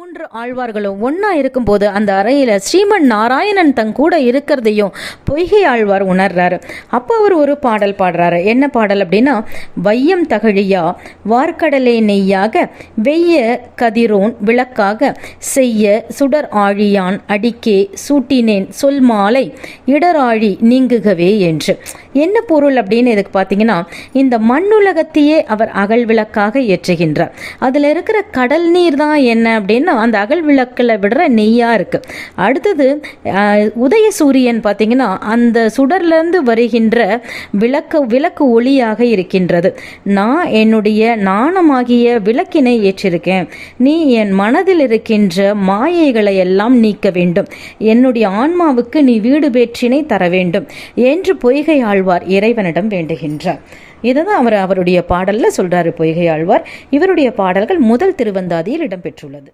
மூன்று ஆழ்வார்களும் ஒன்றா இருக்கும்போது அந்த அறையில் ஸ்ரீமன் நாராயணன் தன் கூட இருக்கிறதையும் பொய்கை ஆழ்வார் உணர்றாரு. அப்போ அவர் ஒரு பாடல் பாடுறாரு. என்ன பாடல் அப்படின்னா வையம் தகழியா வார்க்கடலே நெய்யாக வெய்ய கதிரோன் விளக்காக செய்ய சுடர் ஆழியான் அடிக்கே சூட்டினேன் சொல் மாலை இடராழி நீங்குகவே என்று. என்ன பொருள் அப்படின்னு இதுக்கு பார்த்தீங்கன்னா இந்த மண்ணுலகத்தையே அவர் அகல் விளக்காக ஏற்றுகின்றார். அதில் இருக்கிற கடல் நீர் தான் என்ன அப்படின்னா அந்த அகல் விளக்கில் விடுற நெய்யாக இருக்குது அடுத்தது உதய சூரியன் பார்த்தீங்கன்னா அந்த சுடர்லேருந்து வருகின்ற விளக்கு விளக்கு ஒளியாக இருக்கின்றது. நான் என்னுடைய நாணமாகிய விளக்கினை ஏற்றிருக்கேன். நீ என் மனதில் இருக்கின்ற மாயைகளை எல்லாம் நீக்க வேண்டும். என்னுடைய ஆன்மாவுக்கு நீ வீடு பேற்றினை தர வேண்டும். என்று பொய்கை ஆழ்வார் இறைவனிடம் வேண்டுகின்றார். இதை தான் அவர் அவருடைய பாடலில் சொல்றாரு பொய்கை ஆழ்வார். இவருடைய பாடல்கள் முதல் திருவந்தாதியில் இடம்பெற்றுள்ளது.